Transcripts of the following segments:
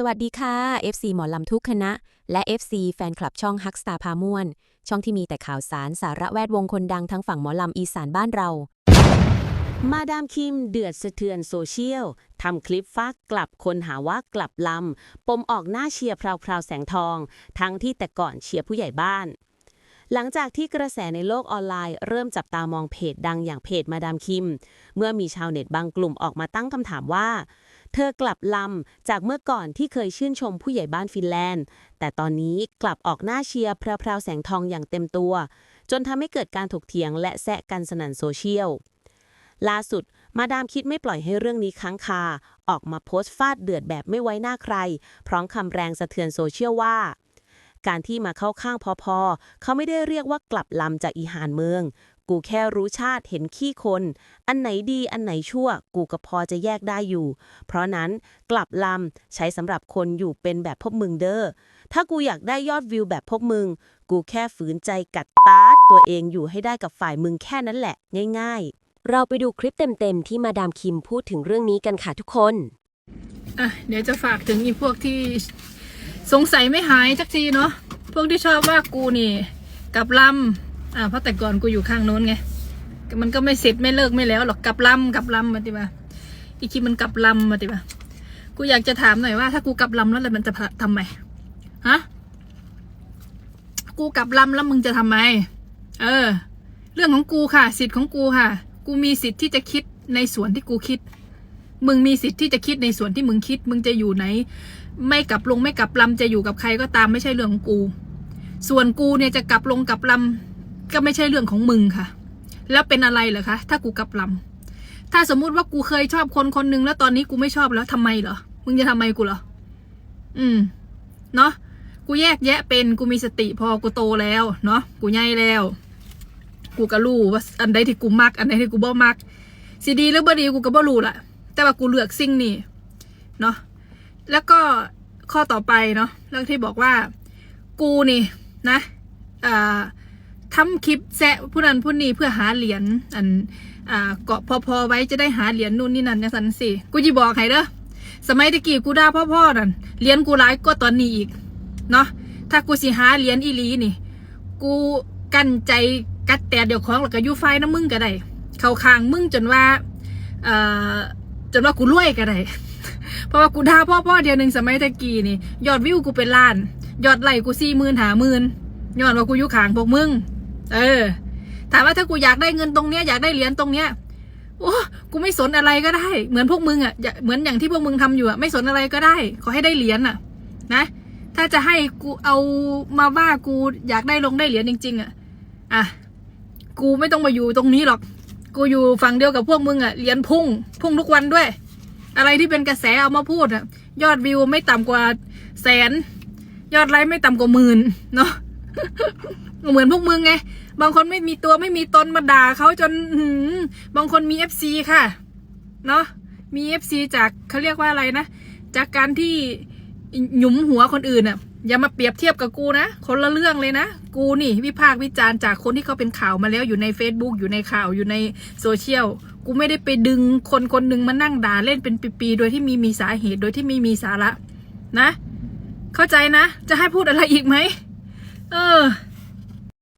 สวัสดีค่ะ FC หมอลำทุกคณะ และ FC แฟนคลับช่องฮักสตาพาม่วน ช่องที่มีแต่ข่าวสารสาระแวดวงคนดังทั้งฝั่งหมอลำอีสานบ้านเรา มาดามคิมเดือดสะเทือนโซเชียลทำคลิปฟักกลับคนหาว่ากลับลำ ปมออกหน้าเชียร์พราวพราวๆแสงทอง ทั้งที่แต่ก่อนเชียร์ผู้ใหญ่บ้าน หลังจากที่กระแสในโลกออนไลน์ เริ่มจับตามองเพจดังอย่างเพจมาดามคิม เมื่อมีชาวเน็ตบางกลุ่มออกมาตั้งคำถามว่า เธอกลับลำจากเมื่อก่อนที่เคยชื่นชมผู้ใหญ่บ้านฟินแลนด์ แต่ตอนนี้กลับออกหน้าเชียร์พราวพราวแสงทองอย่างเต็มตัว จนทำให้เกิดการถกเถียงและแซะกันสนั่นโซเชียลล่าสุด มาดามคิดไม่ปล่อยให้เรื่องนี้ค้างคา ออกมาโพสต์ฟาดเดือดแบบไม่ไว้หน้าใคร พร้อมคำแรงสะเทือนโซเชียลว่า การที่มาเข้าข้างพอพอเขาไม่ได้เรียกว่ากลับลำจากอีหานเมือง กูแค่รู้ชาติเห็นขี้คน อันไหนดีอันไหนชั่ว กูก็พอจะแยกได้อยู่ เพราะนั้นกลับลำใช้สำหรับคนอยู่เป็นแบบพวกมึงเด้อ ถ้ากูอยากได้ยอดวิวแบบพวกมึง กูแค่ฝืนใจกัดตาดตัวเองอยู่ให้ได้กับฝ่ายมึงแค่นั้นแหละ ง่ายๆ เราไปดูคลิปเต็มๆที่มาดามคิมพูดถึงเรื่องนี้กันค่ะทุกคน อะเดี๋ยวจะฝากถึงอีพวกที่สงสัยไม่หายสักทีเนาะพวกที่ชอบว่ากูนี่กลับลำ อ่าเพราะแต่ก่อนกูอยู่ข้างโน้นไงมันก็ไม่เสร็จไม่เลิกไม่แล้วหรอกกลับลำกลับลำมาติบ่าอีคิดมันกลับลำมาติบ่ากูอยากจะถามหน่อยว่าถ้ากูกลับลำแล้วอะไรมันจะทำไมฮะกูกลับลำแล้วมึงจะทำไม เออ เรื่องของกูค่ะ สิทธิ์ของกูค่ะ กูมีสิทธิ์ที่จะคิดในส่วนที่กูคิด มึงมีสิทธิ์ที่จะคิดในส่วนที่มึงคิด มึงจะอยู่ไหน ไม่กลับลงไม่กลับลำจะอยู่กับใครก็ตามไม่ใช่เรื่องของกู ส่วนกูเนี่ยจะกลับลงกลับลำ ก็ไม่ใช่เรื่องของมึงค่ะ แล้วเป็นอะไรเหรอคะ ถ้ากูกลับลำถ้าสมมุติว่ากูเคยชอบคนคนหนึ่งแล้วตอนนี้กูไม่ชอบแล้วทำไมเหรอ มึงจะทำไมกูเหรอ อืม เนาะกูแยกแยะเป็นกูมีสติพอกูโตแล้วเนาะกูใหญ่แล้ว กูก็รู้ว่าอันใดที่กูมัก อันใดที่กูบ่มักสิดีหรือบ่ดีกูก็บ่รู้ละแต่ว่ากูเลือกสิ่งนี้เนาะแล้วก็ข้อต่อไปเนาะเรื่องที่บอกว่า กูนี่นะอ่า ทำคลิปแซะผู้นั้นผู้นี้เพื่อหาเหรียญอันอ่าเกาะพอพอไว้จะได้หาเหรียญนู่นนี่นั่นเนี่ยสันสิกูจะบอกให้เด้อสมัยตะกี้กูด่าพ่อพ่อนั่นเหรียญกูร้ายก็ตอนนี้อีกเนาะถ้ากูสิหาเหรียญอีลีนี่ กูกั้นใจกัดแต่เดี๋ยวของแล้วก็ยู่ไฟน้ำมึงก็ได้เข้าข้างมึงจนว่าเอ่อจนว่ากูรวยก็ได้เพราะว่ากูด่าพ่อพ่อเดียวหนึ่งสมัยตะกี้นี่ยอดวิวกูเป็นล้าน ยอดไลค์กูสี่หมื่นหาหมื่นยอดว่ากูอยู่ขางพวกมึง เออ ถามว่าถ้ากูอยากได้เงินตรงเนี้ยอยากได้เหรียญตรงเนี้ยโอ้กูไม่สนอะไรก็ได้ เหมือนพวกมึงอะเหมือนอย่างที่พวกมึงทำอยู่อะไม่สนอะไรก็ได้ ขอให้ได้เหรียญอะ นะ ถ้าจะให้กูเอามาว่ากูอยากได้ลงได้เหรียญจริง ๆ อะ อะ กูไม่ต้องมาอยู่ตรงนี้หรอก กูอยู่ฝั่งเดียวกับพวกมึงอะเหรียญพุ่ง พุ่งทุกวันด้วย อะไรที่เป็นกระแสเอามาพูดอะ ยอดวิวไม่ต่ำกว่าแสน ยอดไลค์ไม่ต่ำกว่าหมื่นเนาะ เหมือนพวกมึงไง บางคนไม่มีตัวไม่มีตนมาด่าเขาจนหืบางคนมีเอฟซีค่ะ เนาะมีเอฟซีจากเขาเรียกว่าอะไรนะ จากการที่หยุมหัวคนอื่นอะอย่ามาเปรียบเทียบกับกูนะ คนละเรื่องเลยนะ กูนี่วิพากษ์วิจารณ์จากคนที่เขาเป็นข่าวมาแล้วอยู่ใน Facebook อยู่ในข่าวอยู่ในโซเชียล กูไม่ได้ไปดึงคนคนหนึ่งมานั่งด่าเล่นเป็นปีๆ โดยที่มีมีสาเหตุ โดยที่ไม่มีสาระ นะ เข้าใจนะ จะให้พูดอะไรอีกไหม เออ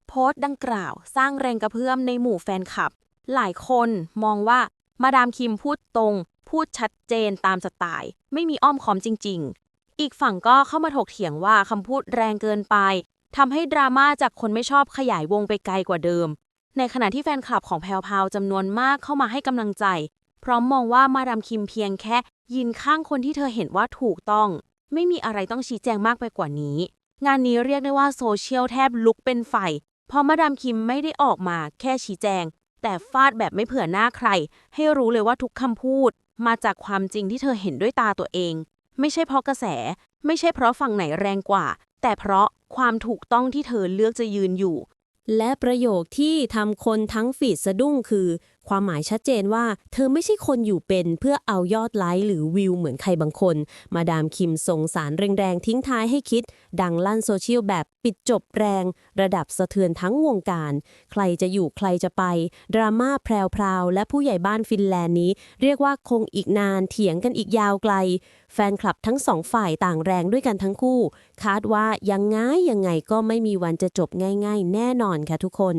โพสต์ดังกล่าวสร้างแรงกระเพื่อมในหมู่แฟนคลับ หลายคนมองว่ามาดามคิมพูดตรง พูดชัดเจนตามสไตล์ ไม่มีอ้อมค้อมจริง ๆ อีกฝั่งก็เข้ามาถกเถียงว่าคำพูดแรงเกินไปทำให้ดราม่าจากคนไม่ชอบขยายวงไปไกลกว่าเดิม ในขณะที่แฟนคลับของแพลวพาวจำนวนมากเข้ามาให้กำลังใจ พร้อมมองว่ามาดามคิมเพียงแค่ ยินข้างคนที่เธอเห็นว่าถูกต้อง ไม่มีอะไรต้องชี้แจงมากไปกว่านี้ งานนี้เรียกได้ว่าโซเชียลแทบลุกเป็นไฟเพราะมาดามคิมไม่ได้ออกมาแค่ชี้แจง แต่ฟาดแบบไม่เผื่อหน้าใคร ให้รู้เลยว่าทุกคำพูด มาจากความจริงที่เธอเห็นด้วยตาตัวเอง ไม่ใช่เพราะกระแส ไม่ใช่เพราะฝั่งไหนแรงกว่า แต่เพราะความถูกต้องที่เธอเลือกจะยืนอยู่ และประโยคที่ทำคนทั้งฟีดสะดุ้งคือ ความหมายชัดเจนว่า เธอไม่ใช่คนอยู่เป็นเพื่อเอายอดไลค์หรือวิวเหมือนใครบางคน มาดามคิมส่งสารแรงๆ ทิ้งท้ายให้คิด ดังลั่นโซเชียลแบบปิดจบแรง ระดับสะเทือนทั้งวงการ ใครจะอยู่ใครจะไป ดราม่าแพรวๆ และผู้ใหญ่บ้านฟินแลนด์นี้ เรียกว่าคงอีกนานเถียงกันอีกยาวไกล แฟนคลับทั้งสองฝ่ายต่างแรงด้วยกันทั้งคู่ คาดว่ายังไงยังไงก็ไม่มีวันจะจบง่าย ๆ แน่นอนค่ะทุกคน